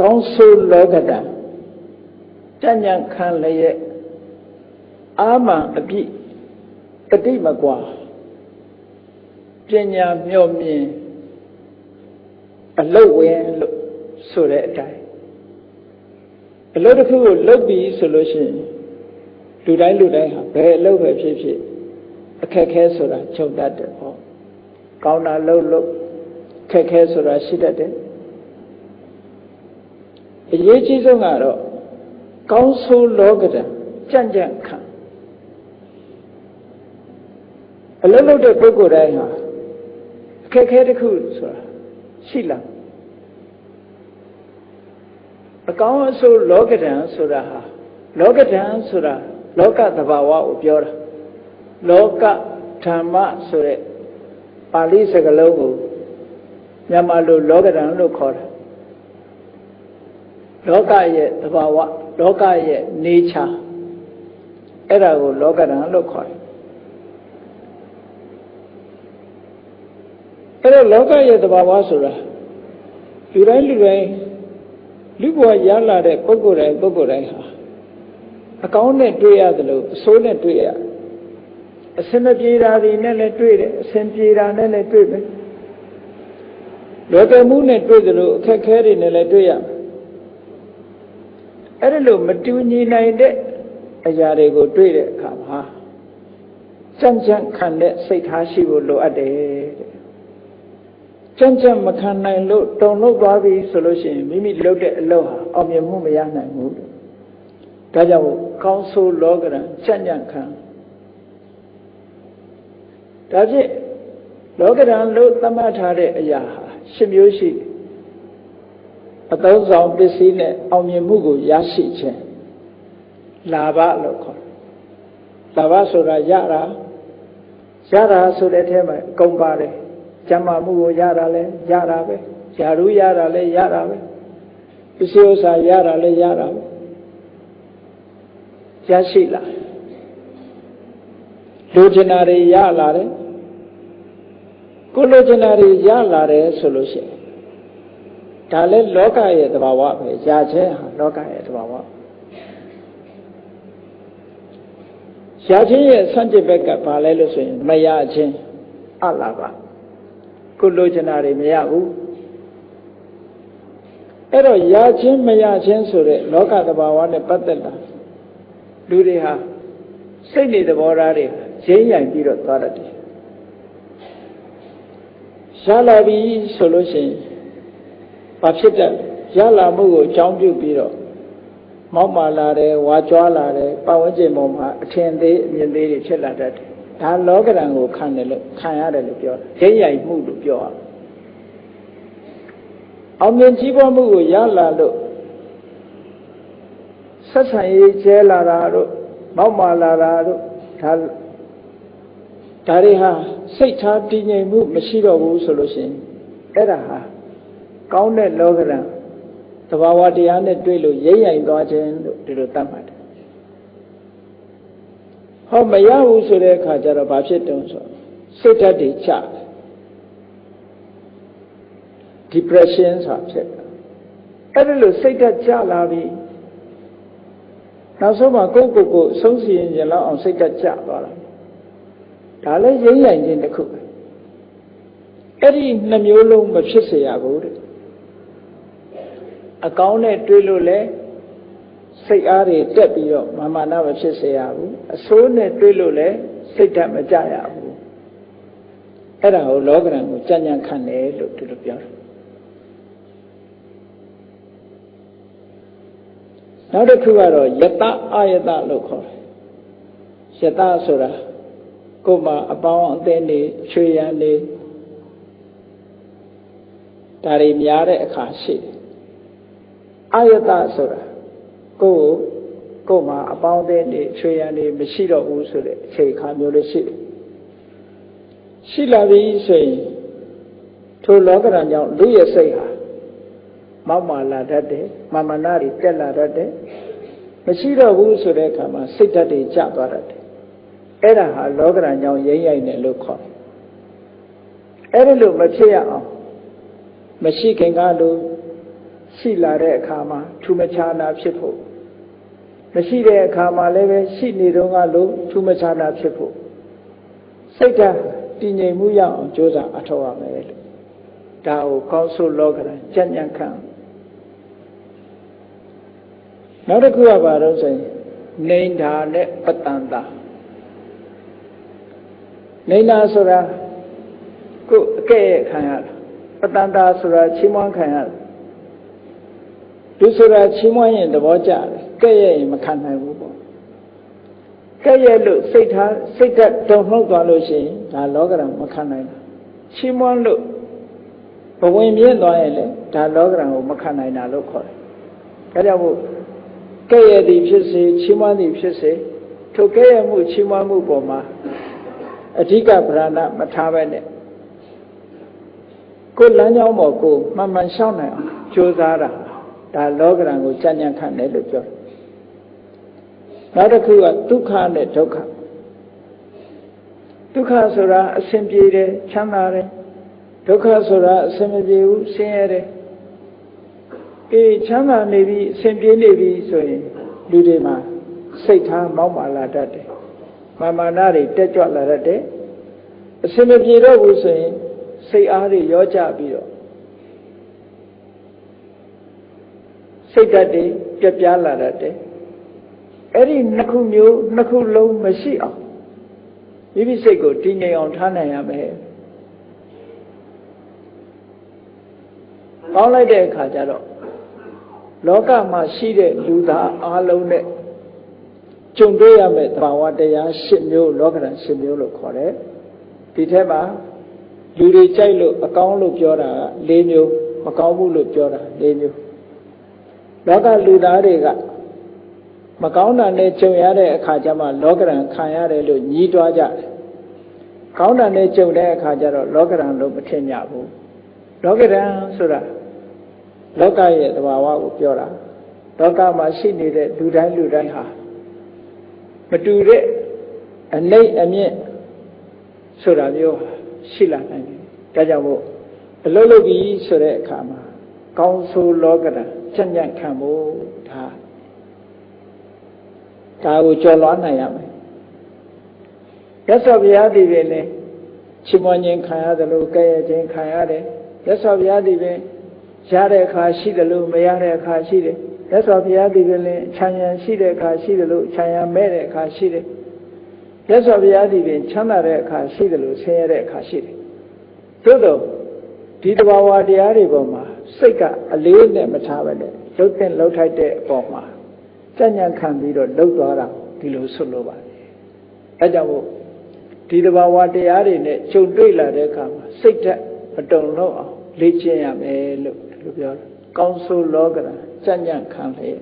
ကောင်းဆိုးလောကတံကြံ့ကြံ့ခံလျက်အာမန်အပြည့်တတိမကွာပညာမျှော်မြင်အလုတ်ဝင်လို့ဆိုတဲ့အတိုင်းအလုတ်တစ်ခုကိုလုတ်ပြီးဆိုလို့ရှိရင်လူတိုင်းလူတိုင်းဟာဘယ်အလုတ်ပဲဖြစ်ဖြစ်အခက်ခဲဆိုတာချုပ်တတ်တယ်ပေါ့ကောင်းတာလုတ်လို့ခက်ခဲဆိုတာရှိတတ်တယ် အရေးကြီးဆုံးကတော့ကောင်းဆိုးလောကတံကြံ့ကြံ့ခံအလုံးလုံးတဲ့ပုဂ္ဂိုလ်တိုင်းဟာအခက်ခဲတစ်ခုဆိုတာရှိလာအကောင်းအဆိုးလောကတံဆိုတာဟာလောကတံဆိုတာလောကသဘာဝကိုပြောတာလောကဓမ္မဆိုတဲ့ပါဠိစကားလုံးကိုမြန်မာလိုလောကတံလို့ခေါ်တာ လောကရဲ့သဘာဝလောကရဲ့ nature အဲ့ဒါကိုလောကဓာတ်လို့ခေါ်တယ်အဲ့တော့လောကရဲ့သဘာဝဆိုတာလူတိုင်းလူတိုင်းလူဘဝရလာတဲ့ပုဂ္ဂိုလ်တိုင်းပုဂ္ဂိုလ်တိုင်းဟာအကောင်းနဲ့တွေ့ရတယ်လို့အဆိုးနဲ့တွေ့ရအစင်မပြေတာတွေနဲ့လည်းတွေ့တယ်အစင်ပြေတာနဲ့လည်းတွေ့မယ်လောကမှုနဲ့တွေ့တယ်လို့အခက်ခဲတွေနဲ့လည်းတွေ့ရမယ် အဲ့ဒါလို့မတူညီနိုင်တဲ့အရာတွေကိုတွေ့တဲ့အခါမှာကြံ့ကြံ့ခံတဲ့စိတ်ထားရှိဖို့လိုအပ်တယ်တဲ့ကြံ့ကြံ့မခံနိုင်လို့တုံလို့သွားပြီဆိုလို့ရှိရင်မိမိလုပ်တဲ့အလုပ်ဟာအောင်မြင်မှုမရနိုင်ဘူးဒါကြောင့်ကောင်းဆိုးလောကရန်ကြံ့ကြံ့ခံဒါဖြင့်လောကရန်လို့သတ်မှတ်ထားတဲ့အရာဟာရှင်းမျိုးရှိတယ် အသုံးဆောင်ပစ္စည်းနဲ့အောင်မြင်မှုကိုရရှိခြင်းလာဘလို့ခေါ်လာဘဆိုတာရတာရတာဆိုတဲ့အထဲမှာအကုန်ပါတယ်ကျမ်းမာမှုကိုရတာလဲရတာပဲယာရုရတာလဲရတာပဲပစ္စည်းဥစ္စာရတာလဲရတာပဲရရှိလာလူကျင်နာတွေရလာတယ်ကိုလူကျင်နာတွေရလာတယ်ဆိုလို့ရှိရင် ဒါလည်းလောကရဲ့သဘာဝပဲယာခြင်းဟာလောကရဲ့သဘာဝရှားခြင်းရဲ့ဆန့်ကျင်ဘက်ကဘာလဲလို့ဆိုရင်မရခြင်းအလာပါကိုလိုချင်တာတွေမရဘူးအဲ့တော့ရခြင်းမရခြင်းဆိုတဲ့လောကသဘာဝနဲ့ပတ်သက်တာလူတွေဟာစိတ်နေသဘောထားတွေရင်းရိုင်ပြီးတော့သွားတတ်တယ်ရှားလာပြီဆိုလို့ရှိရင် ဘာဖြစ်တယ်ရလာမှုကိုအကြောင်းပြုပြီးတော့မောက်မာလာတယ်ဝါကြွားလာတယ်ပတ်ဝန်းကျင်ပေါ်မှာအထင်သေးအမြင်သေးတွေဖြစ်လာတတ်တယ်ဒါလောကရန်ကိုခံတယ်လို့ခံရတယ်လို့ပြောရိပ်ရိုက်မှုလို့ပြောရအောင်မြင်ကြီးပွားမှုကိုရလာလို့ဆက်ဆံရေးကျဲလာတာတို့မောက်မာလာတာတို့ဒါဒါတွေဟာစိတ်ထားတည်ငြိမ်မှုမရှိတော့ဘူးဆိုလို့ရှိရင်အဲ့ဒါဟာ ကောင်းတဲ့လောကရန်သဘာဝတရားနဲ့တွေ့လို့ရိမ့်ရိုင်သွားခြင်းလို့ဒီလိုသတ်မှတ်တယ်ဟောမရဘူးဆိုတဲ့အခါကျတော့ဘာဖြစ်တုံးဆိုစိတ်ဓာတ်တွေချတယ် depression ဆိုတာဖြစ်တယ်အဲ့ဒါလို့စိတ်ဓာတ်ချလာပြီနောက်ဆုံးမှာကိုယ့်ကိုယ်ကိုအဆုံးစီရင်ကြလောက်အောင်စိတ်ဓာတ်ချသွားတာဒါလည်းရိမ့်ရိုင်ခြင်းတစ်ခုပဲအဲ့ဒီနှမျိုးလုံးမဖြစ်เสียရဘူးတဲ့ အကောင်းနဲ့တွေးလို့လဲစိတ်အားတွေတက်ပြီးတော့မာမနာမဖြစ်စေရဘူးအဆိုးနဲ့တွေးလို့လဲစိတ်ဓာတ်မကြရဘူးအဲ့ဒါကိုလောကရန်ကိုကြံ့ကြံ့ခံတယ်လို့သူတို့ပြောတယ်နောက်တစ်ခုကတော့ယတအာယတလို့ခေါ်တယ်ယတဆိုတာကိုယ်မှာအပေါင်းအသင်းတွေချွေရန်တွေဒါတွေများတဲ့အခါရှိတယ် အာယတဆိုတာကိုယ်ကိုယ်မှာအပေါင်းအသင်းတွေချွေရန်တွေမရှိတော့ဘူးဆိုတဲ့အခြေခါမျိုးလေးရှိတယ်ရှိလာပြီဆိုရင်ထိုလောကရန်ကြောင့်လူရဲ့စိတ်ဟာမောက်မာလာတတ်တယ်မာမနာတွေတက်လာတတ်တယ်မရှိတော့ဘူးဆိုတဲ့အခါမှာစိတ်ဓာတ်တွေကျသွားတတ်တယ်အဲ့ဒါဟာလောကရန်ကြောင့်ရိမ့်ရိုက်တယ်လို့ခေါ်တယ်အဲ့ဒါလို့မဖြစ်ရအောင်မရှိခင်ကလို့ ရှိလာတဲ့အခါမှာထူးမခြားနာဖြစ်ဖို့မရှိတဲ့အခါမှာလည်းပဲရှိနေတော့ကလို့ထူးမခြားနာဖြစ်ဖို့စိတ်ဓာတ်တည်ငြိမ်မှုရအောင်ကြိုးစားအထောက်ရမယ်လို့ဒါကိုကောင်းဆိုလောကရန်ကြံ့ကြံ့ခံနောက်တစ်ခုကဘာလို့ဆိုရင်နေဓာနဲ့ပတ္တန်တာနေနာဆိုတာကိုအကဲ့ရဲ့ခံရတာပတ္တန်တာဆိုတာချီးမွမ်းခံရတာ သူဆိုတာချီးမွမ်းရင်သဘောကျတယ်ကဲ့ရဲ့ရင်မခံနိုင်ဘူးပေါ့ကဲ့ရဲ့လို့စိတ်ထားစိတ်ဓာတ်တုံ့နှုတ်သွားလို့ရှိရင်ဒါလောကရန်မခံနိုင်ဘူးချီးမွမ်းလို့ဘဝင်မြင့်သွားရင်လေဒါလောကရန်ကိုမခံနိုင်တာလို့ခေါ်တယ်ဒါကြောင့်မို့ကဲ့ရဲ့သည်ဖြစ်စေချီးမွမ်းသည်ဖြစ်စေထိုကဲ့ရဲ့မှုချီးမွမ်းမှုပေါ်မှာအဓိကဗရဏမထားပဲနဲ့ကိုလမ်းကြောင်းပေါ်ကိုမှန်မှန်ရှောက်နိုင်အောင်ကြိုးစားတာ ဒါလောကရန်ကိုကြံ့ကြံ့ခံတယ်လို့ပြောတယ်နောက်တစ်ခုကဒုက္ခနဲ့ဒုက္ခဒုက္ခဆိုတာအဆင်ပြေတယ်ချမ်းသာတယ်ဒုက္ခဆိုတာအဆင်မပြေဘူးဆင်းရဲတယ်အေးချမ်းသာနေပြီအဆင်ပြေနေပြီဆိုရင်လူတွေမှာစိတ်ထားမောက်မာလာတတ်တယ်မာမာနတွေတက်ကြွလာတတ်တယ်အဆင်မပြေတော့ဘူးဆိုရင်စိတ်အားတွေရောကြပြီးတော့ စိတ်ဓာတ်တွေပြက်ပြားလာတတ်တယ်အဲ့ဒီနှစ်ခုမျိုးနှစ်ခုလုံးမရှိအောင်မိမိစိတ်ကိုတည်ငြိမ်အောင်ထားနိုင်ရမယ်ပေါင်းလိုက်တဲ့အခါကျတော့လောကမှာရှိတဲ့လူသားအလုံးနဲ့ကြုံတွေ့ရမယ့်သဘာဝတရား၈မျိုးလောကဓာတ်၈မျိုးလို့ခေါ်တယ်ဒီထက်မှာလူတွေကြိုက်လို့အကောင်းလို့ပြောတာက၄မျိုးမကောင်းဘူးလို့ပြောတာ၄မျိုး လောကလူသားတွေကမကောင်းတာနဲ့ကြုံရတဲ့အခါကျမှလောကရန်ခံရတယ်လို့ညှီးတွားကြတယ်ကောင်းတာနဲ့ကြုံတဲ့အခါကျတော့လောကရန်လို့မထင်ကြဘူးလောကရန်ဆိုတာလောကရဲ့သဘာဝကိုပြောတာလောကမှာရှိနေတဲ့လူတိုင်းလူတိုင်းဟာမတူတဲ့အနိတ်အမြင့်ဆိုတာမျိုးရှိလာနိုင်တယ်ဒါကြောင့်မို့အလုံးလုံးပြီးဆိုတဲ့အခါမှာကောင်းဆိုးလောကရန် ချမ်းချမ်းခံဖို့ဒါဒါကိုကြော်လွှားနိုင်ရမယ်ရသော်ဘုရားဒီပင်လည်းချီးမွမ်းခြင်းခံရတယ်လို့ကဲ့ရဲ့ခြင်းခံရတယ်ရသော်ဘုရားဒီပင်ရတဲ့အခါရှိတယ်လို့မရတဲ့အခါရှိတယ်ရသော်ဘုရားဒီပင်လည်းခြံရံရှိတဲ့အခါရှိတယ်လို့ခြံရံမဲ့တဲ့အခါရှိတယ်ရသော်ဘုရားဒီပင်ချမ်းသာတဲ့အခါရှိတယ်လို့ဆင်းရဲတဲ့အခါရှိတယ်သို့တော့ဒီတဘာဝတရားတွေပေါ်မှာ စိတ်ကအလေးနဲ့မထားပဲနဲ့လှုပ်တဲ့လှုပ်ထိုက်တဲ့အပေါ်မှာကြံ့ကြံ့ခံပြီးတော့လှုပ်သွားတာဒီလိုဆွလို့ပါတယ်အဲကြောင့်မို့ဒီတဘာဝတရားတွေနဲ့ကြုံတွေ့လာတဲ့အခါမှာစိတ်ဓာတ်မတုံလို့အောင်လေ့ကျင့်ရမယ်လို့ဒီလိုပြောတယ်ကောင်းဆိုးလောကရန်ကြံ့ကြံ့ခံလျက်